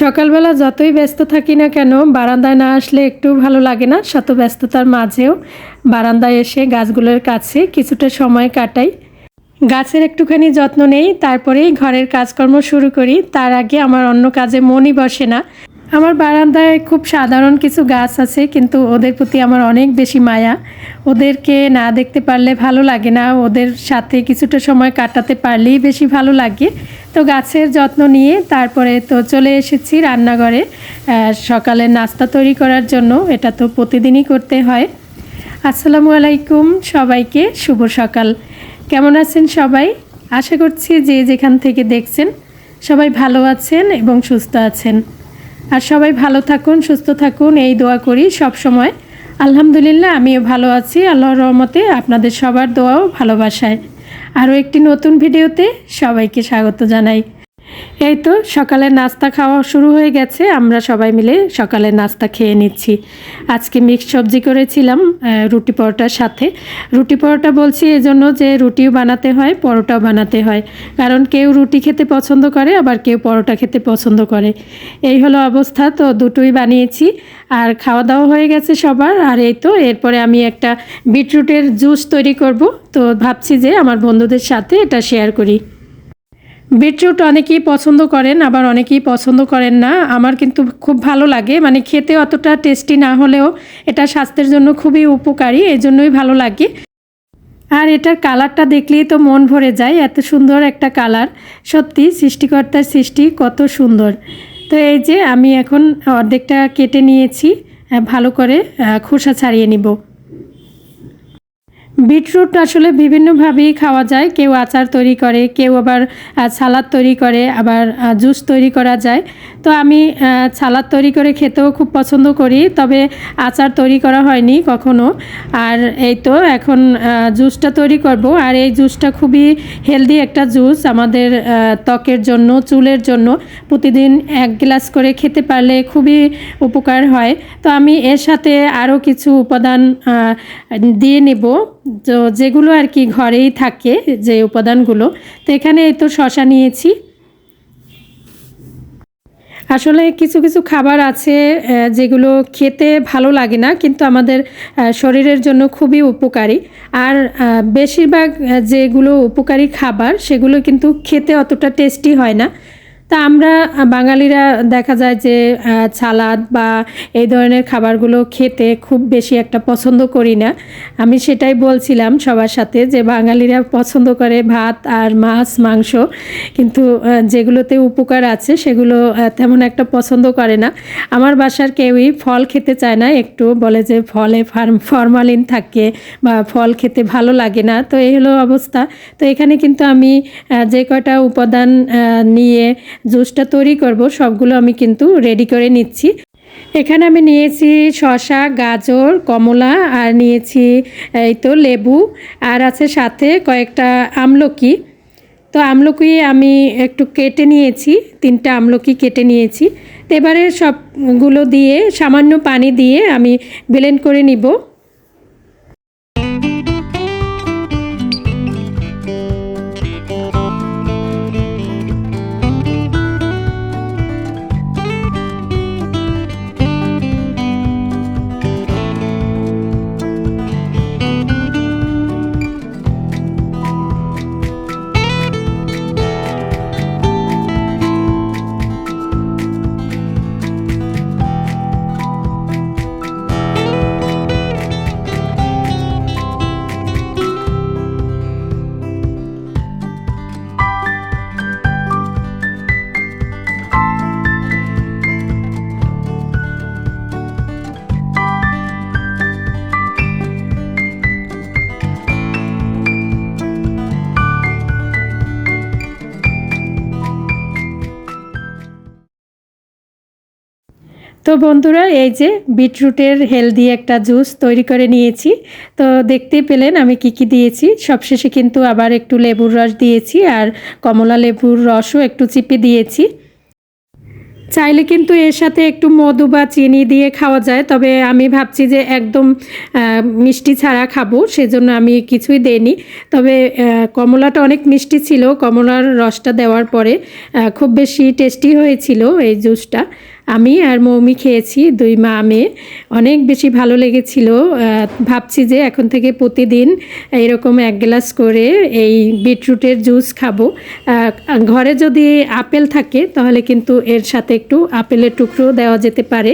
সকালবেলা যতই ব্যস্ত থাকি না কেন, বারান্দায় না আসলে একটু ভালো লাগে না শত ব্যস্ততার মাঝেও। বারান্দায় এসে গাছগুলোর কাছে কিছুটা সময় কাটাই। গাছের একটুখানি যত্ন নেই, তারপরেই ঘরের কাজকর্ম শুরু করি। তার আগে আমার অন্য কাজে মনই বসে না। আমার বারান্দায় খুব সাধারণ কিছু গাছ আছে, কিন্তু ওদের প্রতি আমার অনেক বেশি মায়া। ওদেরকে না দেখতে পারলে ভালো লাগে না, ওদের সাথে কিছুটা সময় কাটাতে পারলেই বেশি ভালো লাগে। তো গাছের যত্ন নিয়ে তারপরে তো চলে এসেছি রান্নাঘরে সকালে নাস্তা তৈরি করার জন্য, এটা তো প্রতিদিনই করতে হয়। আসসালামু আলাইকুম সবাইকে, শুভ সকাল। কেমন আছেন সবাই? আশা করছি যে যেখান থেকে দেখছেন, সবাই ভালো আছেন এবং সুস্থ আছেন। আর সবাই ভালো থাকুন, সুস্থ থাকুন, এই দোয়া করি সব সময়। আলহামদুলিল্লাহ, আমিও ভালো আছি, আল্লাহর রহমতে আপনাদের সবার দোয়াও ভালোবাসায়। আরও একটি নতুন ভিডিওতে সবাইকে স্বাগত জানাই। এই তো সকালে নাস্তা খাওয়া শুরু হয়ে গেছে। আমরা সবাই মিলে সকালে নাস্তা খেয়ে নিচ্ছি। আজকে মিক্স সবজি করেছিলাম রুটি পরোটার সাথে। রুটি পরোটা বলছি এজন্য যে রুটিও বানাতে হয়, পরোটাও বানাতে হয়। কারণ কেউ রুটি খেতে পছন্দ করে, আবার কেউ পরোটা খেতে পছন্দ করে। এই হলো অবস্থা, তো দুটোই বানিয়েছি। আর খাওয়া দাওয়া হয়ে গেছে সবার। আর এই তো, এরপরে আমি একটা বিটরুটের জুস তৈরি করব। তো ভাবছি যে আমার বন্ধুদের সাথে এটা শেয়ার করি। বিটরুট অনেকেই পছন্দ করেন, আবার অনেকেই পছন্দ করেন না। আমার কিন্তু খুব ভালো লাগে। মানে খেতে অতটা টেস্টি না হলেও এটা স্বাস্থ্যের জন্য খুবই উপকারী, এই জন্যই ভালো লাগে। আর এটার কালারটা দেখলেই তো মন ভরে যায়, এত সুন্দর একটা কালার। সত্যি, সৃষ্টিকর্তার সৃষ্টি, কত সুন্দর। তো এই যে আমি এখন অর্ধেকটা কেটে নিয়েছি ভালো করে খোসা ছাড়িয়ে নিব। বিটরুট আসলে বিভিন্নভাবেই খাওয়া যায়। কেউ আচার তৈরি করে, কেউ আবার সালাদ তৈরি করে, আবার জুস তৈরি করা যায়। তো আমি সালাদ তৈরি করে খেতেও খুব পছন্দ করি, তবে আচার তৈরি করা হয়নি কখনো। আর এই তো এখন জুসটা তৈরি করব। আর এই জুসটা খুবই হেলদি একটা জুস আমাদের ত্বকের জন্য, চুলের জন্য। প্রতিদিন এক গ্লাস করে খেতে পারলে খুবই উপকার হয়। তো আমি এর সাথে আরও কিছু উপাদান দিয়ে নেব। তো যেগুলো আর কি ঘরেই থাকে যে উপাদানগুলো, তো এখানে তো শশা নিয়েছি। আসলে কিছু কিছু খাবার আছে যেগুলো খেতে ভালো লাগে না, কিন্তু আমাদের শরীরের জন্য খুবই উপকারী। আর বেশিরভাগ যেগুলো উপকারী খাবার, সেগুলো কিন্তু খেতে অতটা টেস্টি হয় না। তা আমরা বাঙালিরা দেখা যায় যে সালাদ বা এই ধরনের খাবারগুলো খেতে খুব বেশি একটা পছন্দ করি না। আমি সেটাই বলছিলাম সবার সাথে যে, বাঙালিরা পছন্দ করে ভাত আর মাছ, মাংস। কিন্তু যেগুলোতে উপকার আছে সেগুলো তেমন একটা পছন্দ করে না। আমার বাসার কেউই ফল খেতে চায় না। একটু বলে যে, ফলে ফার্ম ফরমালিন থাকে বা ফল খেতে ভালো লাগে না। তো এই হলো অবস্থা। তো এখানে কিন্তু আমি যে কয়টা উপাদান নিয়ে জুসটা তৈরি করব, সবগুলো আমি কিন্তু রেডি করে নিচ্ছি। এখানে আমি নিয়েছি শসা, গাজর, কমলা আর নিয়েছি এই তো লেবু। আর আছে সাথে কয়েকটা আমলকি। তো আমলকি আমি একটু কেটে নিয়েছি, তিনটা আমলকি কেটে নিয়েছি। তো এবারে সবগুলো দিয়ে সামান্য পানি দিয়ে আমি ব্লেন্ড করে নিব। তো বন্ধুরা, এই যে বিটরুটের হেলদি একটা জুস তৈরি করে নিয়েছি। তো দেখতেই পেলেন আমি কি কি দিয়েছি। সবশেষে কিন্তু আবার একটু লেবুর রস দিয়েছি আর কমলা লেবুর রসও একটু চিপে দিয়েছি। চাইলে কিন্তু এর সাথে একটু মধু বা চিনি দিয়ে খাওয়া যায়, তবে আমি ভাবছি যে একদম মিষ্টি ছাড়া খাব, সেজন্য আমি কিছুই দেইনি। তবে কমলাটা অনেক মিষ্টি ছিল, কমলার রসটা দেওয়ার পরে খুব বেশি টেস্টি হয়েছিল এই জুসটা। আমি আর মৌমি খেয়েছি, দুই মা মেয়ে। অনেক বেশি ভালো লেগেছিল। ভাবছি যে এখন থেকে প্রতিদিন এরকম এক গ্লাস করে এই বিটরুটের জুস খাব। ঘরে যদি আপেল থাকে, তাহলে কিন্তু এর সাথে একটু আপেলের টুকরো দেওয়া যেতে পারে।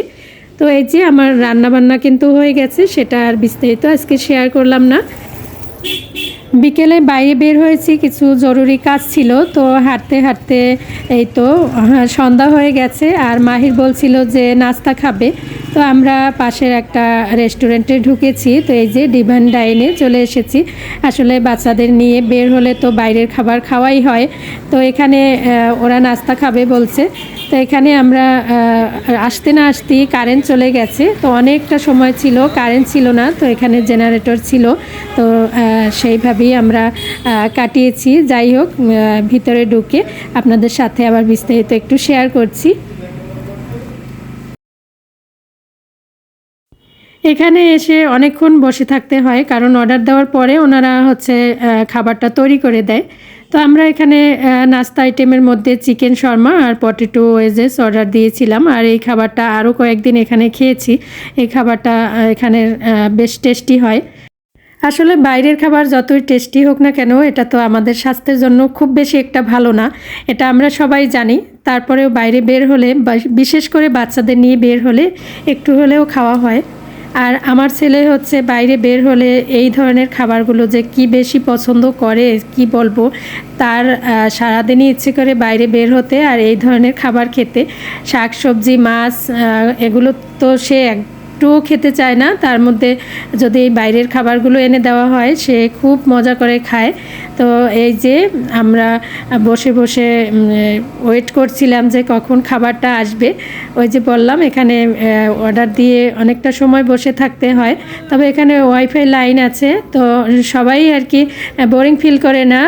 তো এই যে আমার রান্না বান্না কিন্তু হয়ে গেছে, সেটা আর বিস্তারিত আজকে শেয়ার করলাম না। বিকেলে বাইরে বের হয়েছি কিছু জরুরি কাজ ছিল তো হাঁটতে হাঁটতে এই তো হ্যাঁ, সন্ধ্যা হয়ে গেছে আর মাহির বলছিল যে নাস্তা খাবে। তো আমরা পাশের একটা রেস্টুরেন্টে ঢুকেছি তো এই যে ডিভান ডাইনে চলে এসেছি। আসলে বাচ্চাদের নিয়ে বের হলে তো বাইরের খাবার খাওয়াই হয়। তো এখানে ওরা নাস্তা খাবে বলছে। তো এখানে আমরা আসতে না আসতেই কারেন্ট চলে গেছে। তো অনেকটা সময় ছিল কারেন্ট ছিল না তো এখানে জেনারেটর ছিল। তো আহ, সেইভাবেই আমরা কাটিয়েছি। যাই হোক ভিতরে ঢুকে আপনাদের সাথে আবার বিস্তারিত একটু শেয়ার করছি। এখানে এসে অনেকক্ষণ বসে থাকতে হয়, কারণ অর্ডার দেওয়ার পরে ওনারা হচ্ছে খাবারটা তৈরি করে দেয়। তো আমরা এখানে নাস্তা আইটেমের মধ্যে চিকেন শর্মা আর পটেটো ওয়েজেস অর্ডার দিয়েছিলাম। আর এই খাবারটা আরও কয়েকদিন এখানে খেয়েছি। এই খাবারটা এখানে বেশ টেস্টি হয়। আসলে বাইরের খাবার যতই টেস্টি হোক না কেন, এটা তো আমাদের স্বাস্থ্যের জন্য খুব বেশি একটা ভালো না। এটা আমরা সবাই জানি। তারপরেও বাইরে বের হলে বিশেষ করে বাচ্চাদের নিয়ে বের হলে একটু হলেও খাওয়া হয়। আর আমার ছেলে হচ্ছে বাইরে বের হলে এই ধরনের খাবারগুলো যে কি বেশি পছন্দ করে, কি বলব, তার সারাদিনই ইচ্ছে করে বাইরে বের হতে আর এই ধরনের খাবার খেতে। শাক সবজি মাছ এগুলো তো সে একটুও খেতে চায় না। তার মধ্যে যদি বাইরের খাবারগুলো এনে দেওয়া হয়, সে খুব মজা করে খায়। তো এই যে আমরা বসে বসে ওয়েট করছিলাম যে কখন খাবারটা আসবে। ওই যে বললাম, এখানে অর্ডার দিয়ে অনেকটা সময় বসে থাকতে হয়। তবে এখানে ওয়াইফাই লাইন আছে, তো সবাই আর কি বোরিং ফিল করে না।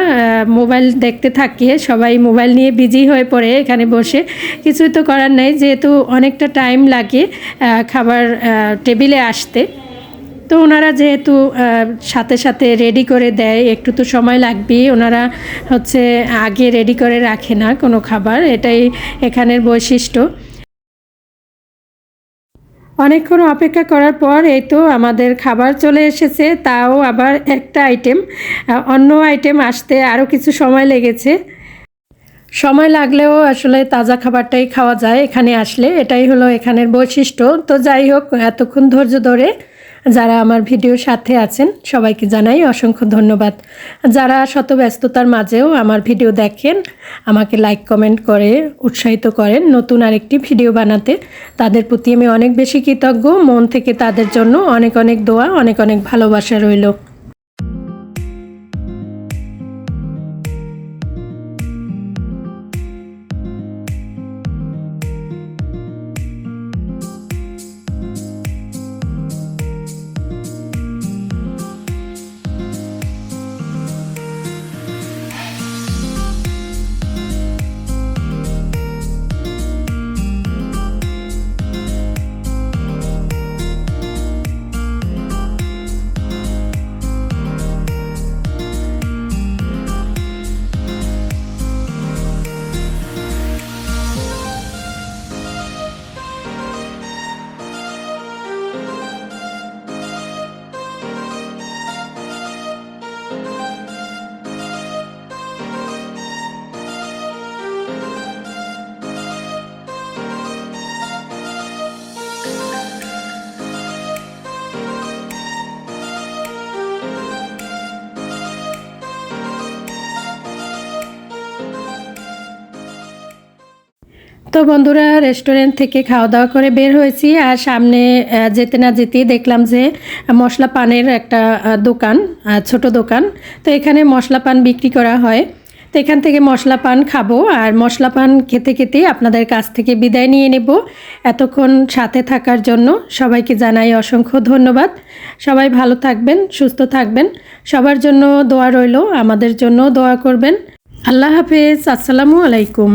মোবাইল দেখতে থাকে, সবাই মোবাইল নিয়ে বিজি হয়ে পড়ে এখানে বসে। কিছুই তো করার নেই, যেহেতু অনেকটা টাইম লাগে খাবার টেবিলে আসতে। তো ওনারা যেহেতু সাথে সাথে রেডি করে দেয়, একটু তো সময় লাগবেই। ওনারা হচ্ছে আগে রেডি করে রাখে না কোনো খাবার, এটাই এখানের বৈশিষ্ট্য। অনেকক্ষণ অপেক্ষা করার পর এই তো আমাদের খাবার চলে এসেছে, তাও আবার একটা আইটেম অন্য আইটেম আসতে আরও কিছু সময় লেগেছে। সময় লাগলেও আসলে তাজা খাবারটাই খাওয়া যায় এখানে আসলে। এটাই হলো এখানের বৈশিষ্ট্য। তো যাই হোক, এতক্ষণ ধৈর্য ধরে যারা আমার ভিডিওর সাথে আছেন, সবাইকে জানাই অসংখ্য ধন্যবাদ। যারা শত ব্যস্ততার মাঝেও আমার ভিডিও দেখেন, আমাকে লাইক কমেন্ট করে, উৎসাহিত করেন নতুন আরেকটি ভিডিও বানাতে, তাদের প্রতি আমি অনেক বেশি কৃতজ্ঞ। মন থেকে তাদের জন্য অনেক অনেক দোয়া, অনেক অনেক ভালোবাসা রইল। তো বন্ধুরা রেস্টুরেন্ট থেকে খাওয়া দাওয়া করে বের হয়েছি আর সামনে যেতে না যেতেই দেখলাম যে মশলা পানের একটা দোকান ছোট দোকান। তো এখানে মশলা পান বিক্রি করা হয়। তো এখান থেকে মশলা পান খাব আর মশলা পান খেতে খেতে আপনাদের কাছ থেকে বিদায় নিয়ে নেব। এতক্ষণ সাথে থাকার জন্য সবাইকে জানাই অসংখ্য ধন্যবাদ। সবাই ভালো থাকবেন, সুস্থ থাকবেন। সবার জন্য দোয়া রইল, আমাদের জন্য দোয়া করবেন। আল্লাহ হাফেজ, আসসালামু আলাইকুম।